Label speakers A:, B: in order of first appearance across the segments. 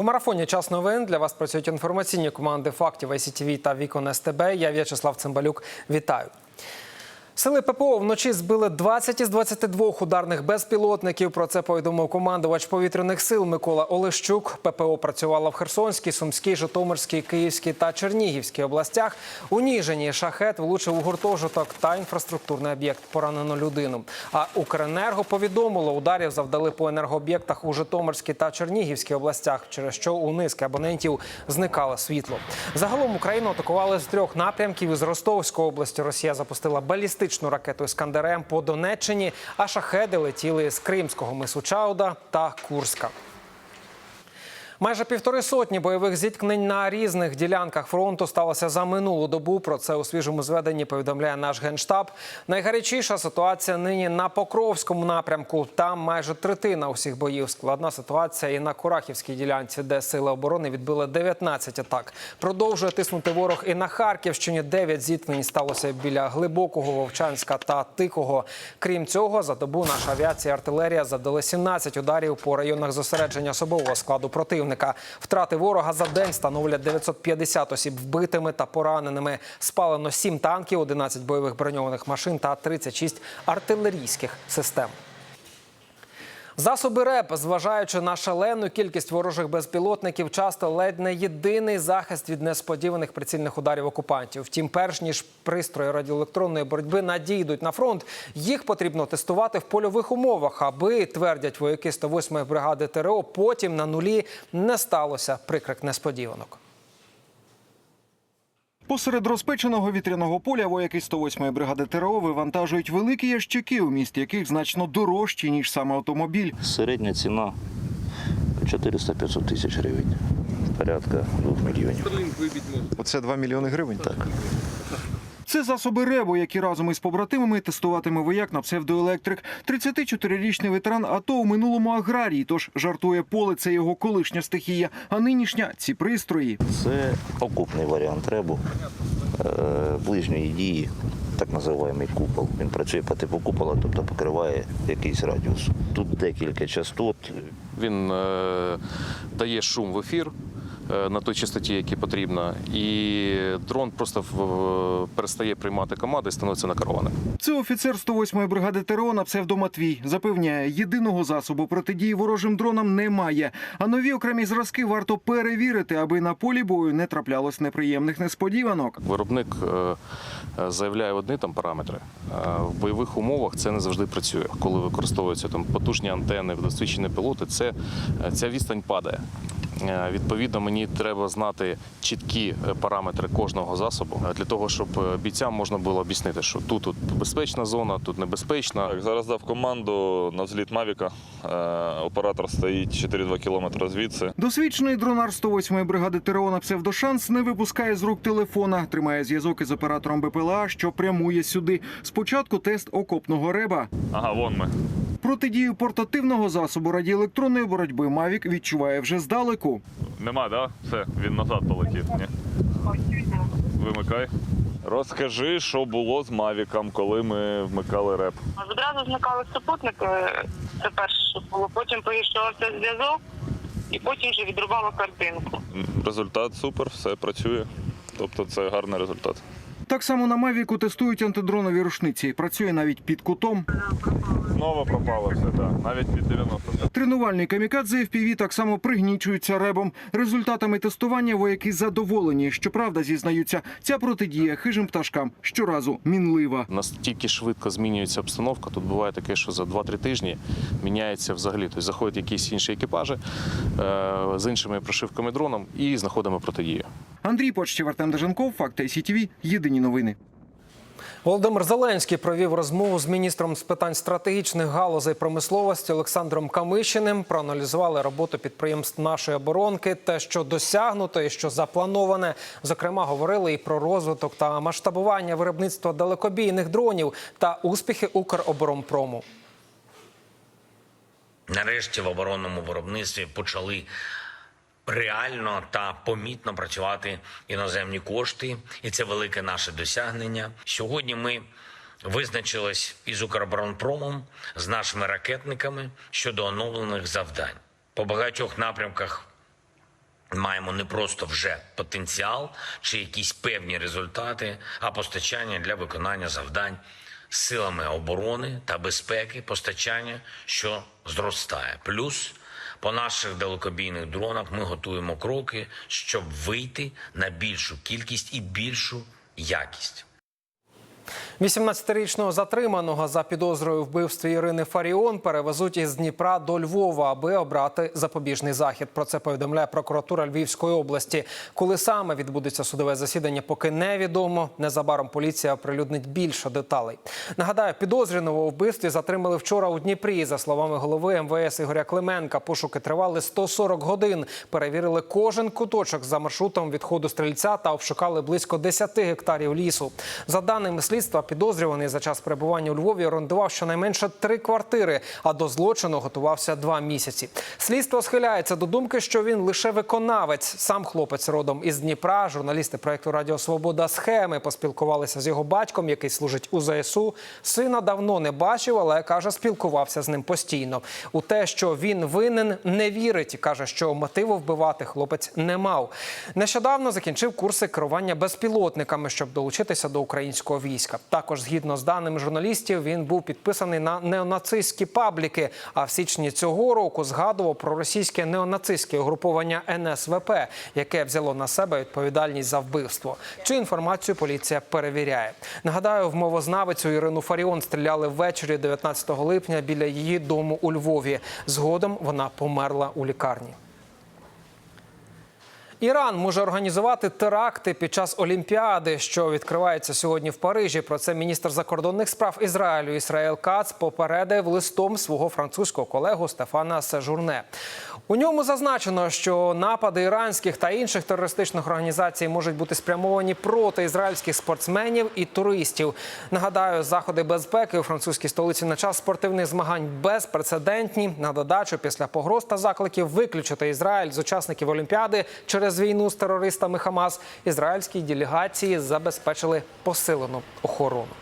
A: У марафоні час новин для вас працюють інформаційні команди фактів ICTV та Вікон СТБ. Я В'ячеслав Цимбалюк. Вітаю. Сили ППО вночі збили 20 із 22 ударних безпілотників. Про це повідомив командувач повітряних сил Микола Олещук. ППО працювала в Херсонській, Сумській, Житомирській, Київській та Чернігівській областях. У Ніжині шахет влучив у гуртожиток та інфраструктурний об'єкт. Поранено людину. А Укренерго повідомило, ударів завдали по енергооб'єктах у Житомирській та Чернігівській областях, через що у низки абонентів зникало світло. Загалом Україну атакували з трьох напрямків. Із Ростовської області Росія запустила балістичну ракету «Іскандер-М» по Донеччині, а шахеди летіли з Кримського мису Чауда та Курська. Майже півтори сотні бойових зіткнень на різних ділянках фронту сталося за минулу добу. Про це у свіжому зведенні повідомляє наш генштаб. Найгарячіша ситуація нині на Покровському напрямку. Там майже третина усіх боїв. Складна ситуація і на Курахівській ділянці, де сили оборони відбили 19 атак. Продовжує тиснути ворог і на Харківщині. 9 зіткнень сталося біля глибокого Вовчанська та Тихого. Крім цього, за добу наша авіація і артилерія завдали 17 ударів по районах зосередження особового складу противника. Втрати ворога за день становлять 950 осіб вбитими та пораненими. Спалено 7 танків, 11 бойових броньованих машин та 36 артилерійських систем. Засоби РЕП, зважаючи на шалену кількість ворожих безпілотників, часто ледь не єдиний захист від несподіваних прицільних ударів окупантів. Втім, перш ніж пристрої радіоелектронної боротьби надійдуть на фронт, їх потрібно тестувати в польових умовах, аби твердять вояки 108-ї бригади ТРО. Потім на нулі не сталося прикрик несподіванок.
B: Посеред розпеченого вітряного поля вояки 108-ї бригади ТРО вивантажують великі ящики, вміст яких значно дорожчі, ніж саме автомобіль.
C: Середня ціна 400-500 тисяч гривень. Порядка 2 мільйонів.
B: Оце 2 мільйони гривень.
C: Так.
B: Це засоби РЕБО, які разом із побратимами тестуватиме вояк на псевдоелектрик. 34-річний ветеран АТО у минулому аграрії, тож жартує поле це його колишня стихія, а нинішня ці пристрої.
C: Це окупний варіант ребу е, ближньої дії, так називаємо купол. Він працює по типу купола, тобто покриває якийсь радіус. Тут декілька частот.
D: Він е, дає шум в ефір на той частоті, якій потрібно, і дрон просто перестає приймати команди і становиться на керованим.
B: Це офіцер 108-ї бригади ТРО на псевдо Матвій. Запевняє, єдиного засобу протидії ворожим дронам немає. А нові окремі зразки варто перевірити, аби на полі бою не траплялось неприємних несподіванок.
D: Виробник е, е, заявляє одні там параметри. В бойових умовах це не завжди працює. Коли використовуються там потужні антени, досвідчені пілоти, це е, ця відстань падає. Е, Відповідно, мені треба знати чіткі е, параметри кожного засобу е, для того, щоб бійцям можна було об'яснити, що тут, тут безпечна зона, тут небезпечна.
E: Так, зараз дав команду на взліт Мавіка. Оператор стоїть 4-2 кілометри звідси.
B: Досвідчений дронар 108-ї бригади ТРО на псевдошанс не випускає з рук телефона, тримає зв'язок із оператором БПЛА, що прямує сюди. Спочатку тест окопного реба.
E: Ага, вон ми.
B: Протидію портативного засобу радіоелектронної боротьби Мавік відчуває вже здалеку.
E: Нема, да? Все, він назад полетів. Ні? Вимикай. Розкажи, що було з Мавіком, коли ми вмикали реп.
F: Одразу зникали супутники, це перше, що було. Потім погіршувався зв'язок, і потім вже відрубало картинку.
E: Результат супер, все працює. Тобто це гарний результат.
B: Так само на Мавіку тестують антидронові рушниці. Працює навіть під кутом.
E: Знову пропало все, так. Навіть під 90.
B: Тренувальний камікадзе FPV так само пригнічується ребом. Результатами тестування вояки задоволені. Щоправда, зізнаються, ця протидія хижим пташкам щоразу мінлива.
D: Настільки швидко змінюється обстановка. Тут буває таке, що за 2-3 тижні міняється взагалі. Тобто заходять якісь інші екіпажі е, з іншими прошивками дроном і знаходимо протидію.
B: Андрій Почтів, Артем Деженков, Факти СІТВ. Єдині новини.
A: Володимир Зеленський провів розмову з міністром з питань стратегічних галузей промисловості Олександром Камишиним. Проаналізували роботу підприємств нашої оборонки, те, що досягнуто і що заплановане. Зокрема, говорили і про розвиток та масштабування виробництва далекобійних дронів та успіхи Укроборонпрому.
G: Нарешті в оборонному виробництві почали реально та помітно працювати іноземні кошти, і це велике наше досягнення. Сьогодні ми визначились із Укроборонпромом з нашими ракетниками щодо оновлених завдань по багатьох напрямках маємо не просто вже потенціал чи якісь певні результати, а постачання для виконання завдань силами оборони та безпеки, постачання, що зростає. Плюс по наших далекобійних дронах ми готуємо кроки, щоб вийти на більшу кількість і більшу якість.
A: 18-річного затриманого за підозрою вбивстві Ірини Фаріон перевезуть із Дніпра до Львова, аби обрати запобіжний захід. Про це повідомляє прокуратура Львівської області. Коли саме відбудеться судове засідання, поки невідомо. Незабаром поліція оприлюднить більше деталей. Нагадаю, підозрюваного у вбивстві затримали вчора у Дніпрі. За словами голови МВС Ігоря Клименка, пошуки тривали 140 годин. Перевірили кожен куточок за маршрутом відходу стрільця та обшукали близько 10 гектарів лісу. За даними слідства, підозрюваний за час перебування у Львові орендував щонайменше три квартири, а до злочину готувався два місяці. Слідство схиляється до думки, що він лише виконавець. Сам хлопець родом із Дніпра. Журналісти проекту Радіо Свобода схеми поспілкувалися з його батьком, який служить у ЗСУ. Сина давно не бачив, але каже, спілкувався з ним постійно. У те, що він винен, не вірить каже, що мотиву вбивати хлопець не мав. Нещодавно закінчив курси керування безпілотниками, щоб долучитися до українського війська. Також, згідно з даними журналістів, він був підписаний на неонацистські пабліки. А в січні цього року згадував про російське неонацистське угруповання НСВП, яке взяло на себе відповідальність за вбивство. Цю інформацію поліція перевіряє. Нагадаю, в мовознавицю Ірину Фаріон стріляли ввечері 19 липня біля її дому у Львові. Згодом вона померла у лікарні. Іран може організувати теракти під час Олімпіади, що відкривається сьогодні в Парижі. Про це міністр закордонних справ Ізраїлю Ісраїл Кац попередив листом свого французького колегу Стефана Сежурне. У ньому зазначено, що напади іранських та інших терористичних організацій можуть бути спрямовані проти ізраїльських спортсменів і туристів. Нагадаю, заходи безпеки у французькій столиці на час спортивних змагань безпрецедентні. На додачу після погроз та закликів виключити Ізраїль з учасників Олімпіади через війну з терористами Хамас. Ізраїльські делегації забезпечили посилену охорону.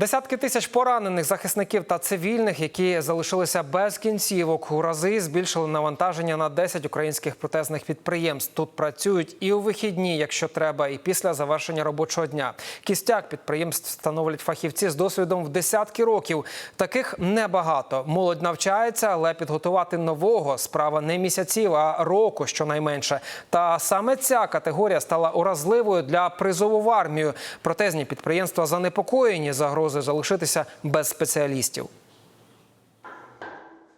A: Десятки тисяч поранених захисників та цивільних, які залишилися без кінцівок, у рази збільшили навантаження на 10 українських протезних підприємств. Тут працюють і у вихідні, якщо треба, і після завершення робочого дня. Кістяк підприємств становлять фахівці з досвідом в десятки років. Таких небагато. Молодь навчається, але підготувати нового справа не місяців, а року щонайменше. Та саме ця категорія стала уразливою для призову в армію. Протезні підприємства занепокоєні загрози залишитися без спеціалістів.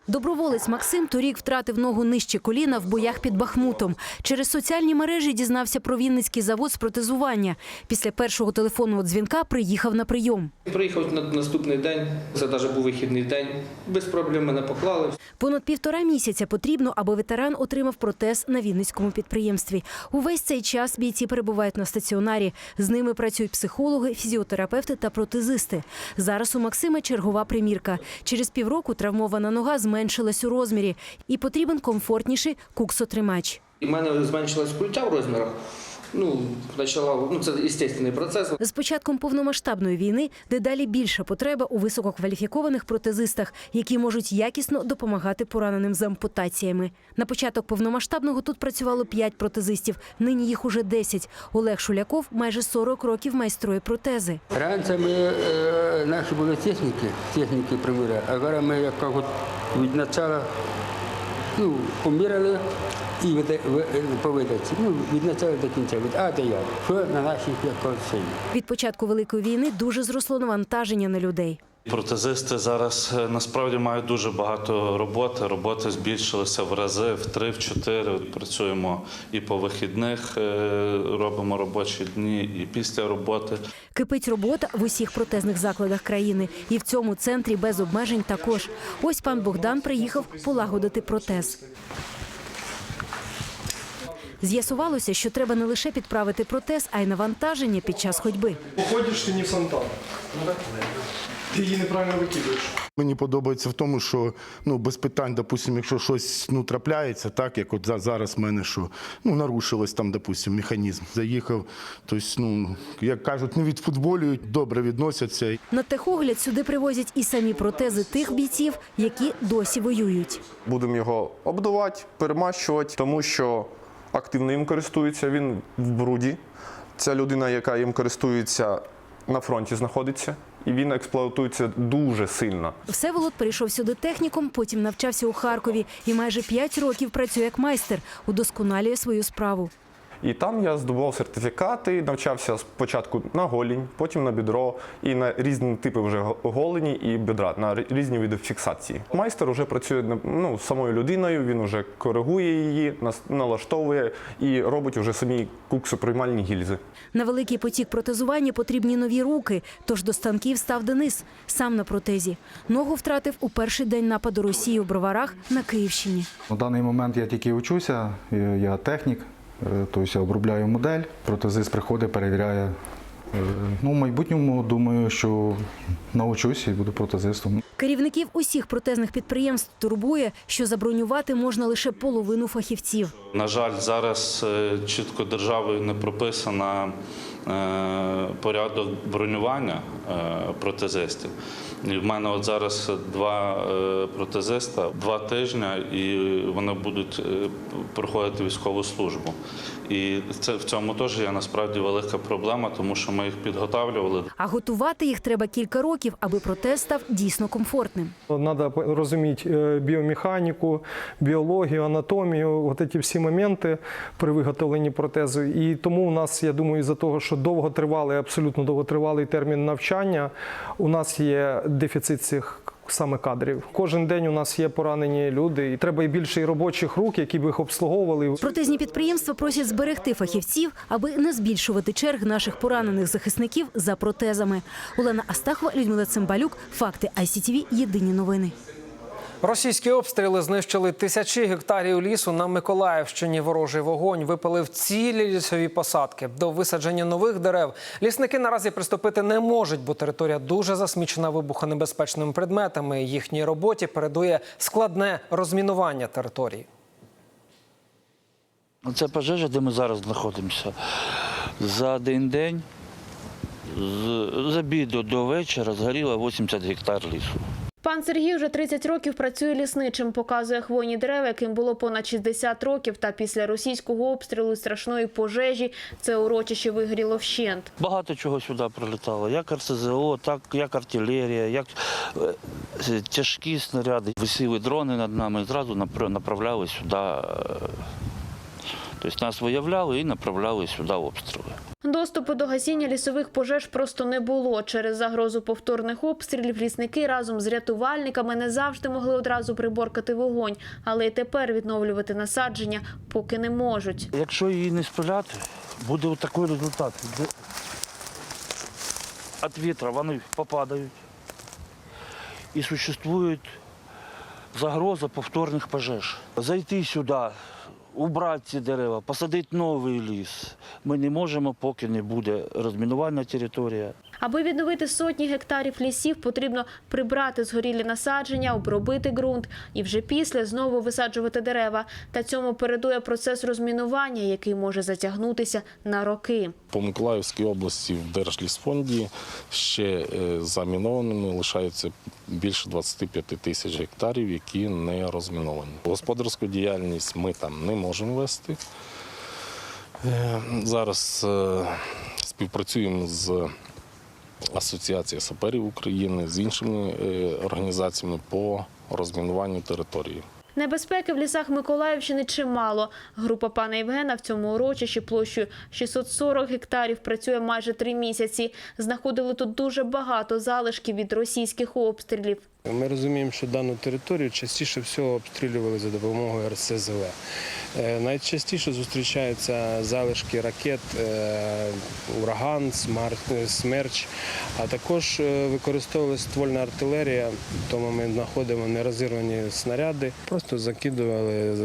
H: Доброволець Максим торік втратив ногу нижче коліна в боях під Бахмутом. Через соціальні мережі дізнався про Вінницький завод з протезування. Після першого телефонного дзвінка приїхав на прийом.
I: Приїхав на наступний день, це навіть був вихідний день. Без проблем мене поклали.
H: Понад півтора місяця потрібно, аби ветеран отримав протез на Вінницькому підприємстві. Увесь цей час бійці перебувають на стаціонарі. З ними працюють психологи, фізіотерапевти та протезисти. Зараз у Максима чергова примірка. Через півроку травмована нога зменшилась у розмірі і потрібен комфортніший куксотримач.
I: В мене зменшилась культя в розмірах. Ну, почала, ну це естественний процес.
H: З початком повномасштабної війни дедалі більша потреба у висококваліфікованих протезистах, які можуть якісно допомагати пораненим з ампутаціями. На початок повномасштабного тут працювало 5 протезистів. Нині їх уже 10. Олег Шуляков майже 40 років майструє протези.
J: Раніше ми, е, наші були техніки, техніки приміряли, а зараз ми як от від початку ну, поміряли і по видачі. Ну, від початку до кінця, від А до Я. Що на наших як.
H: Від початку великої війни дуже зросло навантаження на людей.
K: Протезисти зараз е, насправді мають дуже багато роботи. Роботи збільшилися в рази, в три, в чотири. Працюємо і по вихідних, е, робимо робочі дні, і після роботи.
H: Кипить робота в усіх протезних закладах країни. І в цьому центрі без обмежень також. Ось пан Богдан приїхав полагодити протез. З'ясувалося, що треба не лише підправити протез, а й навантаження під час ходьби.
L: Уходишь ты не фонтан. Ти її неправильно викидуєш. Мені подобається в тому, що ну без питань, допустимо, якщо щось ну трапляється, так як от за- зараз в мене що ну нарушилось там, допустимо, механізм. Заїхав, тобто, ну як кажуть, не відфутболюють, добре відносяться.
H: На техогляд сюди привозять і самі протези тих бійців, які досі воюють.
M: Будемо його обдувати, перемащувати, тому що активно їм користується, він в бруді. Ця людина, яка їм користується, на фронті знаходиться, і він експлуатується дуже сильно.
H: Всеволод прийшов сюди техніком, потім навчався у Харкові і майже 5 років працює як майстер, удосконалює свою справу.
M: І там я здобував сертифікати, навчався спочатку на голінь, потім на бідро і на різні типи вже голені і бідра, на різні види фіксації. Майстер вже працює ну, з самою людиною, він вже коригує її, налаштовує і робить вже самі куксоприймальні гільзи.
H: На великий потік протезування потрібні нові руки, тож до станків став Денис, сам на протезі. Ногу втратив у перший день нападу Росії у Броварах на Київщині.
N: На даний момент я тільки учуся, я- технік, тобто я обробляю модель, протезист приходить, перевіряє. Е, Ну, в майбутньому думаю, що навчусь і буду протезистом.
H: Керівників усіх протезних підприємств турбує, що забронювати можна лише половину фахівців.
K: На жаль, зараз е, чітко державою не прописана е, порядок бронювання е, протезистів. І в мене от зараз два протезиста, два тижні, і вони будуть проходити військову службу. І це в цьому теж є насправді велика проблема, тому що ми їх підготавлювали.
H: А готувати їх треба кілька років, аби протез став дійсно комфортним.
L: Надо розуміти е, біомеханіку, біологію, анатомію, от ці всі моменти при виготовленні протезу. І тому у нас, я думаю, із-за того, що довготривалий, абсолютно довготривалий термін навчання, у нас є дефіцит цих саме кадрів. Кожен день у нас є поранені люди, і треба і більше і робочих рук, які б їх обслуговували.
H: Протезні підприємства просять зберегти фахівців, аби не збільшувати черг наших поранених захисників за протезами. Олена Астахова, Людмила Цимбалюк. Факти ICTV. Єдині новини.
A: Російські обстріли знищили тисячі гектарів лісу на Миколаївщині. Ворожий вогонь випалив цілі лісові посадки. До висадження нових дерев лісники наразі приступити не можуть, бо територія дуже засмічена вибухонебезпечними предметами. Їхній роботі передує складне розмінування території.
O: Це пожежа, де ми зараз знаходимося. За один день з обіду до вечора згоріло 80 гектар лісу.
P: Пан Сергій вже 30 років працює лісничим, показує хвойні дерева, яким було понад 60 років. Та після російського обстрілу і страшної пожежі це урочище вигоріло вщент.
O: Багато чого сюди прилітало. Як РСЗО, так як артилерія, як е, тяжкі снаряди. Висіли дрони над нами і зразу напра- направляли сюди. е, Тобто нас виявляли і направляли сюди обстріли.
P: Доступу до гасіння лісових пожеж просто не було. Через загрозу повторних обстрілів лісники разом з рятувальниками не завжди могли одразу приборкати вогонь, але й тепер відновлювати насадження поки не можуть.
O: Якщо її не спиляти, буде такий результат. Від вітру вони попадають. І существує загроза повторних пожеж. Зайти сюди, убрати ці дерева, посадити новий ліс. Ми не можемо, поки не буде розмінувальна територія.
P: Аби відновити сотні гектарів лісів, потрібно прибрати згорілі насадження, обробити ґрунт і вже після знову висаджувати дерева. Та цьому передує процес розмінування, який може затягнутися на роки.
L: По Миколаївській області в Держлісфонді ще е, замінованими лишається більше 25 тисяч гектарів, які не розміновані. Господарську діяльність ми там не можемо вести. Е, Зараз е, співпрацюємо з Асоціацією саперів України, з іншими е, організаціями по розмінуванню території.
P: Небезпеки в лісах Миколаївщини чимало. Група пана Євгена в цьому урочищі площею 640 гектарів працює майже три місяці. Знаходили тут дуже багато залишків від російських обстрілів.
Q: Ми розуміємо, що дану територію частіше всього обстрілювали за допомогою РСЗВ. Е, Найчастіше зустрічаються залишки ракет е, ураган, е, смерч, а також використовувалася ствольна артилерія, тому ми знаходимо нерозірвані снаряди, просто закидували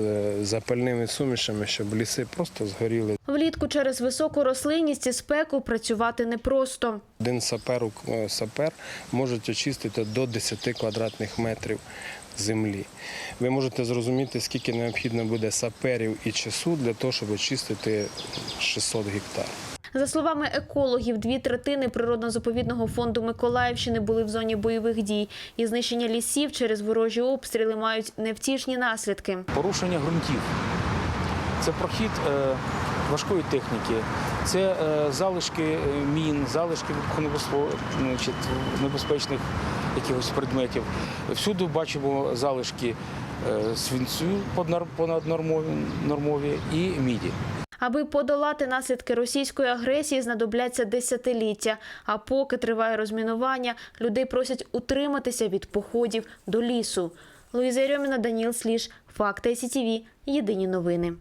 Q: запальними сумішами, щоб ліси просто згоріли.
P: Влітку через високу рослинність і спеку працювати непросто.
Q: Один сапер, е, сапер може очистити до 10 квадратних метрів землі. Ви можете зрозуміти, скільки необхідно буде саперів і часу для того, щоб очистити 600 гектарів.
P: За словами екологів, дві третини природно-заповідного фонду Миколаївщини були в зоні бойових дій, і знищення лісів через ворожі обстріли мають невтішні наслідки.
R: порушення ґрунтів. Це прохід е, важкої техніки, це е, залишки е, мін, залишки значить, небезпечних якихось предметів. Всюди бачимо залишки е, свинцю понаднормові нормові і міді.
P: Аби подолати наслідки російської агресії, знадобляться десятиліття. А поки триває розмінування, людей просять утриматися від походів до лісу. Луїза Єрьоміна, Даніл Сліж, Факти СІТІВІ. Єдині новини.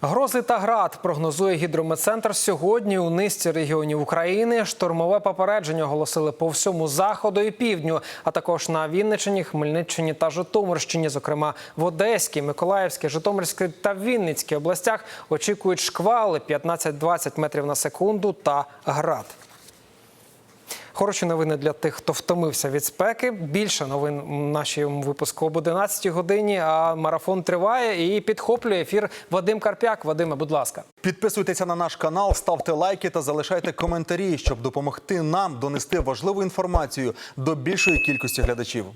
A: Грози та град прогнозує гідрометцентр сьогодні у низці регіонів України. Штормове попередження оголосили по всьому заходу і півдню, а також на Вінниччині, Хмельниччині та Житомирщині. Зокрема, в Одеській, Миколаївській, Житомирській та Вінницькій областях очікують шквали 15-20 метрів на секунду та град. Хороші новини для тих, хто втомився від спеки. Більше новин в нашому випуску об 11 годині. А марафон триває і підхоплює ефір Вадим Карпяк. Вадиме, будь ласка.
S: Підписуйтеся на наш канал, ставте лайки та залишайте коментарі, щоб допомогти нам донести важливу інформацію до більшої кількості глядачів.